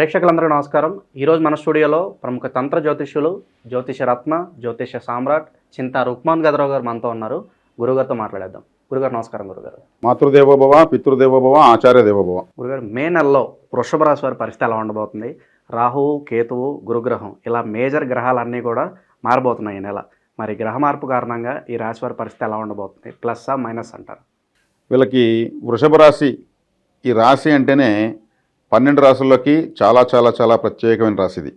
ప్రేక్షకులందరికీ నమస్కారం. ఈరోజు మన స్టూడియోలో ప్రముఖ తంత్ర జ్యోతిష్యులు జ్యోతిష రత్న జ్యోతిష సామ్రాట్ చింతా రుక్మాన్ గదరావు గారు మనతో ఉన్నారు. గురుగారితో మాట్లాడేద్దాం. గురుగారు నమస్కారం గురుగారు. మాతృదేవోభవ పితృదేవోభవ ఆచార్య దేవోభవ గురుగారు మే నెలలో వృషభ రాశి వారి పరిస్థితి ఎలా ఉండబోతుంది? రాహువు కేతువు గురుగ్రహం ఇలా మేజర్ గ్రహాలన్నీ కూడా మారబోతున్నాయి ఈ నెల. మరి గ్రహ మార్పు కారణంగా ఈ రాశి వారి పరిస్థితి ఎలా ఉండబోతుంది? ప్లస్ మైనస్ అంటారు. వీళ్ళకి వృషభ రాశి ఈ రాశి అంటేనే పన్నెండు రాశుల్లోకి చాలా చాలా చాలా ప్రత్యేకమైన రాశి ఇది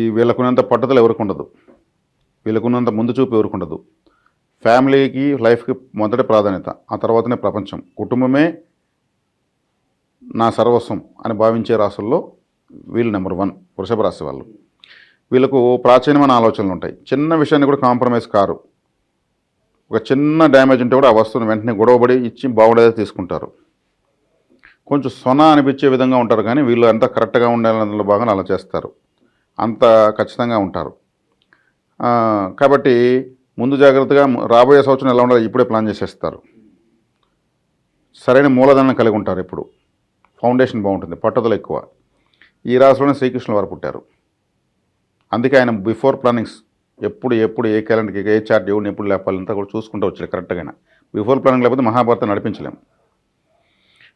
ఈ వీళ్ళకున్నంత పట్టుదల ఎవరికి ఉండదు. వీళ్ళకున్నంత ముందు చూపు ఎవరికి ఉండదు. ఫ్యామిలీకి లైఫ్కి మొదటి ప్రాధాన్యత ఆ తర్వాతనే ప్రపంచం. కుటుంబమే నా సర్వస్వం అని భావించే రాసుల్లో వీళ్ళు నెంబర్ వన్ వృషభ రాశి వాళ్ళు. వీళ్ళకు ప్రాచీనమైన ఆలోచనలు ఉంటాయి. చిన్న విషయాన్ని కూడా కాంప్రమైజ్ కారు. ఒక చిన్న డ్యామేజ్ ఉంటే కూడా ఆ వస్తువుని వెంటనే గొడవబడి ఇచ్చి బాగుండేదే తీసుకుంటారు. కొంచెం సొన అనిపించే విధంగా ఉంటారు కానీ వీళ్ళు అంతా కరెక్ట్గా ఉండాలన్న భాగం అలా చేస్తారు. అంత ఖచ్చితంగా ఉంటారు. కాబట్టి ముందు జాగ్రత్తగా రాబోయే సంవత్సరం ఎలా ఉండాలి ఇప్పుడే ప్లాన్ చేసేస్తారు. సరైన మూలధనం కలిగి ఉంటారు ఇప్పుడు. ఫౌండేషన్ బాగుంటుంది పట్టుదల ఎక్కువ. ఈ రాశిలోనే శ్రీకృష్ణుల వారు పుట్టారు. అందుకే ఆయన బిఫోర్ ప్లానింగ్స్ ఎప్పుడు ఎప్పుడు ఏ క్యాలెండర్కి ఏ చార్ట్ ఎవరిని ఎప్పుడు లేపాలంతా కూడా చూసుకుంటూ వచ్చారు కరెక్ట్గా బిఫోర్ ప్లానింగ్ లేకపోతే మహాభారతం నడిపించలేము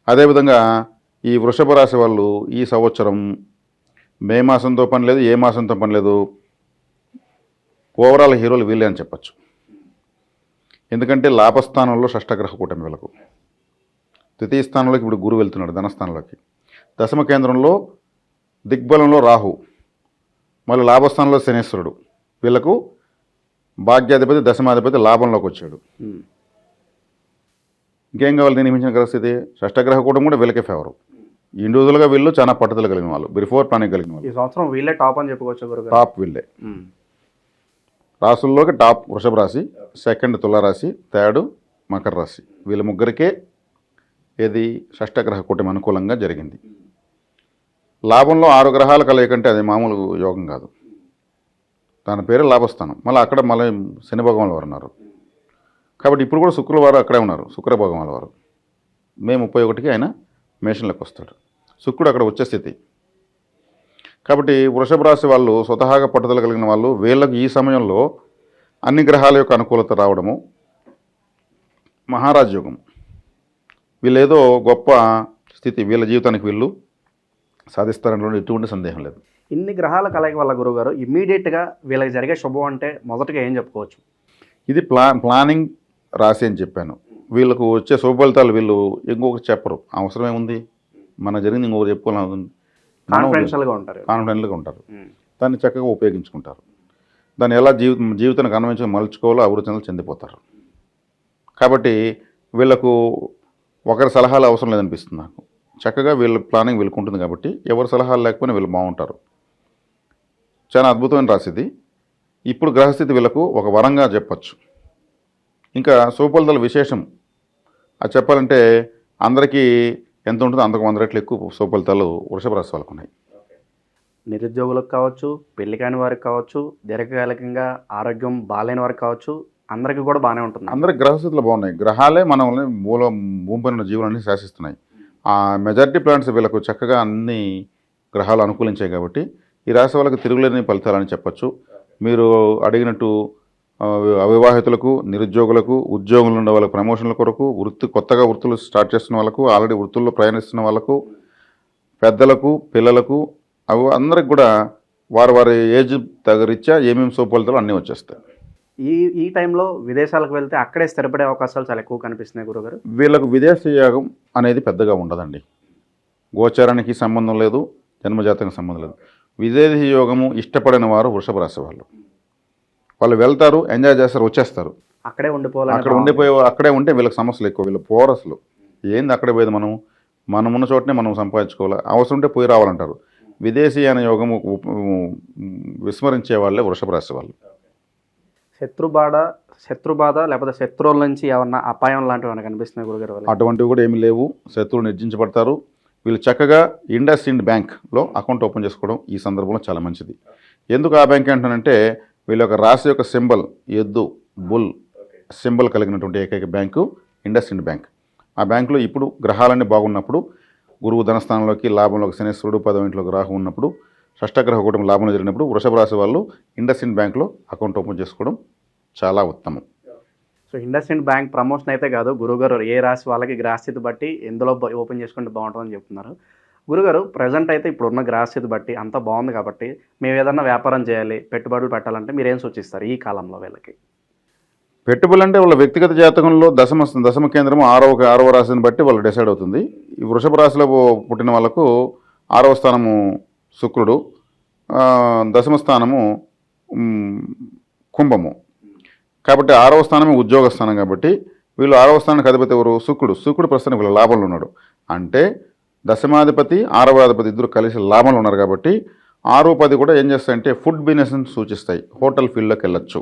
అదేవిధంగా ఈ వృషభ రాశి వాళ్ళు ఈ సంవత్సరం మే మాసంతో పని లేదు ఏ మాసంతో పని లేదు. ఓవరాల్ హీరోలు వీళ్ళే అని చెప్పచ్చు. ఎందుకంటే లాభస్థానంలో షష్టగ్రహ కూటమి వీళ్ళకు. ద్వితీయ స్థానంలోకి ఇప్పుడు గురువు వెళ్తున్నాడు ధనస్థానంలోకి. దశమ కేంద్రంలో దిగ్బలంలో రాహు మళ్ళీ లాభస్థానంలో శనేశ్వరుడు. వీళ్ళకు భాగ్యాధిపతి దశమాధిపతి లాభంలోకి వచ్చాడు. ఇంకేం కావాలి? దీనికి మించిన పరిస్థితి? షష్టగ్రహ కూటమి కూడా వీళ్ళకే ఫేవరు ఇండివిజువల్గా వీళ్ళు చాలా పట్టుదల కలిగిన వాళ్ళు. బిఫోర్ ప్లానింగ్ కలిగిన వాళ్ళు. ఈ సంవత్సరం వీళ్ళే టాప్ అని చెప్పుకోవచ్చు టాప్ వీళ్ళే. రాసుల్లోకి టాప్ వృషభ రాశి సెకండ్ తులారాశి థర్డ్ మకర రాశి. వీళ్ళ ముగ్గురికే ఏది? షష్టగ్రహ కూటమి అనుకూలంగా జరిగింది. లాభంలో ఆరు గ్రహాల కలయికంటే అది మామూలు యోగం కాదు. దాని పేరు లాభస్థానం. మళ్ళీ అక్కడ మళ్ళీ శని భగవాన్ వారు ఉన్నారు కాబట్టి ఇప్పుడు కూడా శుక్రవారు అక్కడే ఉన్నారు శుక్ర భగవాన్ వారు. మే ముప్పై ఒకటికి ఆయన మేషన్లోకి వస్తాడు. శుక్రుడు అక్కడ వచ్చే స్థితి. కాబట్టి వృషభ రాశి వాళ్ళు స్వతహాగా పట్టుదల కలిగిన వాళ్ళు వీళ్ళకి ఈ సమయంలో అన్ని గ్రహాల యొక్క అనుకూలత రావడము మహారాజయోగం. వీళ్ళేదో గొప్ప స్థితి వీళ్ళ జీవితానికి వీళ్ళు సాధిస్తారనలో ఎటువంటి సందేహం లేదు. ఇన్ని గ్రహాల కలయిక వల్ల గురుగారు ఇమ్మీడియట్గా వీళ్ళకి జరిగే శుభం అంటే మొదటగా ఏం చెప్పుకోవచ్చు? ఇది ప్లా ప్లానింగ్ రాసి అని చెప్పాను. వీళ్ళకు వచ్చే శుభఫలితాలు వీళ్ళు ఇంకొకటి చెప్పరు. అవసరం ఏముంది మన జరిగింది ఇంకొకటి చెప్పుకోవాలి కాన్ఫిడెన్షియల్గా ఉంటారు. కాన్ఫిడెంట్గా ఉంటారు. ఉమ్. దాన్ని చక్కగా ఉపయోగించుకుంటారు. దాన్ని ఎలా జీవితం జీవితానికి అనుభవించి మలుచుకోవాలో అభివృద్ధి చెందాలో చెందిపోతారు. కాబట్టి వీళ్ళకు ఒకరి సలహాలు అవసరం లేదనిపిస్తుంది నాకు. చక్కగా వీళ్ళ ప్లానింగ్ వీళ్ళకు ఉంటుంది కాబట్టి ఎవరి సలహాలు లేకపోయినా వీళ్ళు బాగుంటారు. చాలా అద్భుతమైన రాశిది ఇప్పుడు గ్రహస్థితి వీళ్ళకు ఒక వరంగా చెప్పచ్చు. ఇంకా సోపలదల విశేషం. అది చెప్పాలంటే అందరికీ ఎంత ఉంటుందో అంతకు వంద రెట్లు ఎక్కువ సోపలితాలు వృషభ రాశి వాళ్ళకు ఉన్నాయి. నిరుద్యోగులకు కావచ్చు పెళ్ళి కాని వారికి కావచ్చు దీర్ఘకాలికంగా ఆరోగ్యం బాగాలేని వారికి కావచ్చు అందరికీ కూడా బాగానే ఉంటుంది అందరి గ్రహస్థితులు బాగున్నాయి. గ్రహాలే మనల్ని మూల భూమిపైన ఉన్న జీవులన్నీ శాసిస్తున్నాయి. ఆ మెజారిటీ ప్లాంట్స్ వీళ్ళకు చక్కగా అన్ని గ్రహాలు అనుకూలించాయి కాబట్టి ఈ రాశి వాళ్ళకి తిరుగులేని ఫలితాలని చెప్పొచ్చు. మీరు అడిగినట్టు అవివాహితులకు నిరుద్యోగులకు ఉద్యోగులు ఉన్న వాళ్ళకి ప్రమోషన్ల కొరకు వృత్తి కొత్తగా వృత్తులు స్టార్ట్ చేస్తున్న వాళ్ళకు ఆల్రెడీ వృత్తుల్లో ప్రయాణిస్తున్న వాళ్ళకు పెద్దలకు పిల్లలకు అవి అందరికి కూడా వారి వారి ఏజ్ తగరీత్యా ఏమేమి సోపలితాలు అన్నీ వచ్చేస్తాయి. ఈ ఈ టైంలో విదేశాలకు వెళ్తే అక్కడే స్థిరపడే అవకాశాలు చాలా ఎక్కువ కనిపిస్తున్నాయి గురుగారు? వీళ్ళకు విదేశ యాగం అనేది పెద్దగా ఉండదండి. గోచారానికి సంబంధం లేదు జన్మజాతకానికి సంబంధం లేదు. విదేశీ యోగము ఇష్టపడిన వారు వృషభ రాశి వాళ్ళు. వాళ్ళు వెళ్తారు ఎంజాయ్ చేస్తారు వచ్చేస్తారు. అక్కడే ఉండిపోవాలని అక్కడ ఉండిపోయే అక్కడే ఉంటే వీళ్ళకి సమస్యలు ఎక్కువ వీళ్ళు పోరస్లు ఏంది అక్కడే పోయేది మనం? మనం ఉన్న చోటనే మనం సంపాదించుకోవాలి. అవసరం ఉంటే పోయి రావాలంటారు. విదేశీయాన యోగము ఉప్- విస్మరించే వాళ్ళే వృషభ రాశి వాళ్ళు. శత్రుబాధ శత్రుబాధ లేకపోతే శత్రువుల నుంచి ఏమన్నా అపాయం లాంటివి ఏమైనా కనిపిస్తున్నాయి గురుగారు? అటువంటివి కూడా ఏమీ లేవు. శత్రువులు నిర్జించబడతారు. వీళ్ళు చక్కగా ఇండస్ ఇండ్ బ్యాంక్లో అకౌంట్ ఓపెన్ చేసుకోవడం ఈ సందర్భంలో చాలా మంచిది. ఎందుకు ఆ బ్యాంక్ అంటానంటే వీళ్ళ యొక్క రాశి యొక్క సింబల్ ఎద్దు బుల్ సింబల్ కలిగినటువంటి ఏకైక బ్యాంకు ఇండస్ ఇండ్ బ్యాంక్. ఆ బ్యాంకులో ఇప్పుడు గ్రహాలన్నీ బాగున్నప్పుడు గురువు ధనస్థానంలోకి లాభంలోకి శనేశ్వరుడు పదవ ఇంట్లోకి రాహు ఉన్నప్పుడు షష్టగ్రహ కూటమి లాభంలో జరిగినప్పుడు వృషభ రాశి వాళ్ళు ఇండస్ ఇండ్ బ్యాంక్లో అకౌంట్ ఓపెన్ చేసుకోవడం చాలా ఉత్తమం. సో ఇండస్ ఇండ్ బ్యాంక్ ప్రమోషన్ అయితే కాదు. గురుగారు ఏ రాశి వాళ్ళకి గ్రహస్థితి బట్టి ఎందులో ఓపెన్ చేసుకుంటే బాగుంటుందని చెప్తున్నారు. గురుగారు ప్రజెంట్ అయితే ఇప్పుడు ఉన్న గ్రాస్థితి బట్టి అంత బాగుంది కాబట్టి మేము ఏదన్నా వ్యాపారం చేయాలి పెట్టుబడులు పెట్టాలంటే మీరు ఏం సూచిస్తారు ఈ కాలంలో వీళ్ళకి? పెట్టుబడులు అంటే వాళ్ళ వ్యక్తిగత జాతకంలో దశమ దశమ కేంద్రము ఆరవ ఆరవ రాశిని బట్టి వాళ్ళు డిసైడ్ అవుతుంది. ఈ వృషభ రాశిలో పుట్టిన వాళ్ళకు ఆరవ స్థానము శుక్రుడు దశమ స్థానము కుంభము. కాబట్టి ఆరవ స్థానమే ఉద్యోగ స్థానం కాబట్టి వీళ్ళు ఆరవ స్థానానికి అధిపతి ఎవరు? శుక్రుడు. శుక్రుడు ప్రస్తుతానికి వీళ్ళ లాభంలో ఉన్నాడు. అంటే దశమాధిపతి ఆరవాధిపతి ఇద్దరు కలిసి లాభంలో ఉన్నారు కాబట్టి ఆరో పది కూడా ఏం చేస్తాయంటే ఫుడ్ బిజినెస్ని సూచిస్తాయి. హోటల్ ఫీల్డ్లోకి వెళ్ళొచ్చు.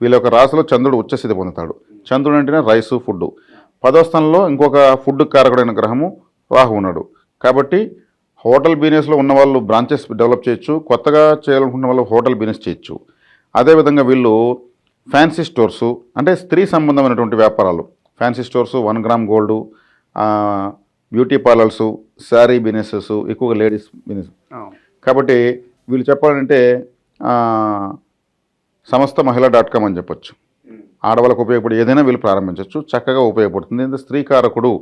వీళ్ళ యొక్క రాశిలో చంద్రుడు ఉచ్చస్థితి పొందుతాడు. చంద్రుడు అంటేనే రైసు ఫుడ్ పదో స్థానంలో ఇంకొక ఫుడ్ కారకుడైన గ్రహము రాహు ఉన్నాడు. కాబట్టి హోటల్ బిజినెస్లో ఉన్న వాళ్ళు బ్రాంచెస్ డెవలప్ చేయొచ్చు. కొత్తగా చేయాలనుకున్న వాళ్ళు హోటల్ బిజినెస్ చేయొచ్చు. అదేవిధంగా వీళ్ళు ఫ్యాన్సీ స్టోర్సు అంటే స్త్రీ సంబంధమైనటువంటి వ్యాపారాలు. Fancy stores one gram gold beauty parlours sari businesses ఎక్కువగా లేడీస్ బిజినెస్. కాబట్టి వీళ్ళు చెప్పాలంటే సమస్త మహిళ డాట్ కామ్ అని చెప్పొచ్చు. ఆడవాళ్ళకు ఉపయోగపడి ఏదైనా వీళ్ళు ప్రారంభించవచ్చు చక్కగా ఉపయోగపడుతుంది. ఎందుకంటే స్త్రీకారకుడు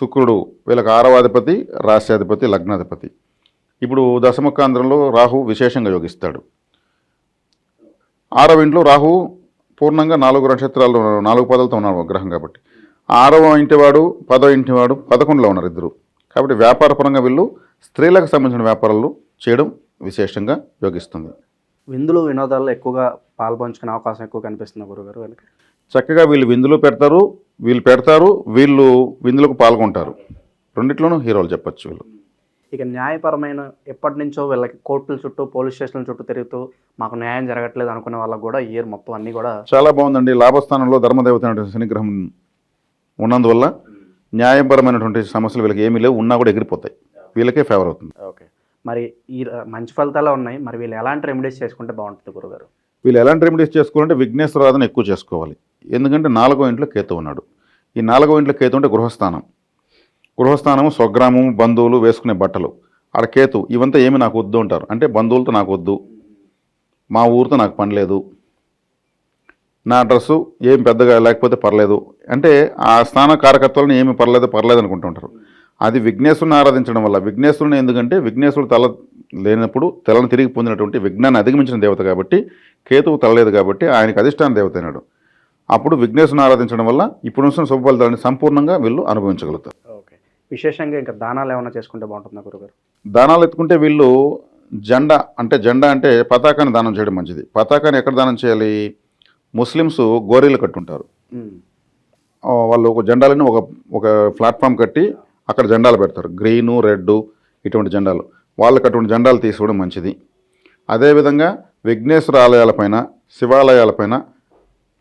శుక్రుడు వీళ్ళకి ఆరవాధిపతి రాశ్యాధిపతి లగ్నాధిపతి. ఇప్పుడు దశముఖాంధ్రంలో రాహు విశేషంగా యోగిస్తాడు. ఆరవ ఇంట్లో రాహు పూర్ణంగా నాలుగు నక్షత్రాలు నాలుగు పదాలతో ఉన్నాడు గ్రహం కాబట్టి. ఆరవ ఇంటివాడు పదవ ఇంటివాడు పదకొండులో ఉన్నారు ఇద్దరు. కాబట్టి వ్యాపారపరంగా వీళ్ళు స్త్రీలకు సంబంధించిన వ్యాపారాలు చేయడం విశేషంగా యోగిస్తుంది. విందులు వినోదాల్లో ఎక్కువగా పాల్పంచుకునే అవకాశం ఎక్కువ కనిపిస్తుంది గురుగారు వీళ్ళకి చక్కగా వీళ్ళు విందులు పెడతారు వీళ్ళు పెడతారు వీళ్ళు విందులకు పాల్గొంటారు. రెండిట్లోనూ హీరోలు చెప్పొచ్చు వీళ్ళు. ఇక న్యాయపరమైన ఎప్పటి నుంచో వీళ్ళకి కోర్టుల చుట్టూ పోలీస్ స్టేషన్ల చుట్టూ తిరుగుతూ మాకు న్యాయం జరగట్లేదు అనుకునే వాళ్ళకి కూడా ఇయర్ మొత్తం అన్నీ కూడా చాలా బాగుందండి. లాభస్థానంలో ధర్మదేవత శనిగ్రహం ఉన్నందువల్ల న్యాయపరమైనటువంటి సమస్యలు వీళ్ళకి ఏమీ లేవు ఉన్నా కూడా ఎగిరిపోతాయి. వీళ్ళకే ఫేవర్ అవుతుంది. ఓకే. మరి ఈ మంచి ఫలితాలు ఉన్నాయి. మరి వీళ్ళు ఎలాంటి రెమెడీస్ చేసుకుంటే బాగుంటుంది గురుగారు? వీళ్ళు ఎలాంటి రెమెడీస్ చేసుకోవాలంటే విఘ్నేశ్వర ఆరాధన ఎక్కువ చేసుకోవాలి. ఎందుకంటే నాలుగో ఇంట్లో కేతు ఉన్నాడు. ఈ నాలుగో ఇంట్లో కేతు అంటే గృహస్థానం. గృహస్థానము స్వగ్రామము బంధువులు వేసుకునే బట్టలు. ఆడ కేతు ఇవంతా ఏమి నాకు వద్దు అంటారు. అంటే బంధువులతో నాకు వద్దు. మా ఊరితో నాకు పని లేదు. నా డ్రెస్సు ఏం పెద్దగా లేకపోతే పర్లేదు. అంటే ఆ స్థాన కారకత్వాలను ఏమి పర్లేదు పర్లేదు అనుకుంటుంటారు. అది విఘ్నేశ్వరుని ఆరాధించడం వల్ల విఘ్నేశ్వరుని ఎందుకంటే విఘ్నేశ్వరుడు తల లేనప్పుడు తలను తిరిగి పొందినటువంటి విఘ్నాన్ని అధిగమించిన దేవత కాబట్టి కేతువు తలలేదు కాబట్టి ఆయనకి అధిష్టాన దేవత అయినాడు. అప్పుడు విఘ్నేశ్వరుని ఆరాధించడం వల్ల ఇప్పుడు వస్తున్న శుభ ఫలితాలని సంపూర్ణంగా వీళ్ళు అనుభవించగలుగుతారు. ఓకే. విశేషంగా ఇంకా దానాలు ఏమైనా చేసుకుంటే బాగుంటుందా గురుగారు? దానాలు ఎత్తుకుంటే వీళ్ళు జెండా అంటే జెండా అంటే పతాకాన్ని దానం చేయడం మంచిది. పతాకాన్ని ఎక్కడ దానం చేయాలి? ముస్లిమ్స్ గోరీలు కట్టుంటారు. వాళ్ళు ఒక జెండాలని ఒక ఒక ప్లాట్ఫామ్ కట్టి అక్కడ జెండాలు పెడతారు. గ్రీను రెడ్ ఇటువంటి జెండాలు. వాళ్ళకి అటువంటి జెండాలు తీసుకోవడం మంచిది. అదేవిధంగా విఘ్నేశ్వర ఆలయాలపైన శివాలయాలపైన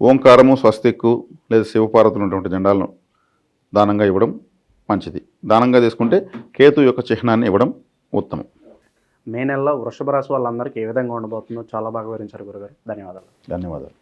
ఓంకారము స్వస్తిక్కు లేదా శివపార్వతులు ఉన్నటువంటి జెండాలను దానంగా ఇవ్వడం మంచిది. దానంగా తీసుకుంటే కేతు యొక్క చిహ్నాన్ని ఇవ్వడం ఉత్తమం. మే నెలలో వృషభ రాశి వాళ్ళందరికీ ఏ విధంగా ఉండబోతుందో చాలా బాగా వివరించారు గురుగారు. ధన్యవాదాలు. ధన్యవాదాలు.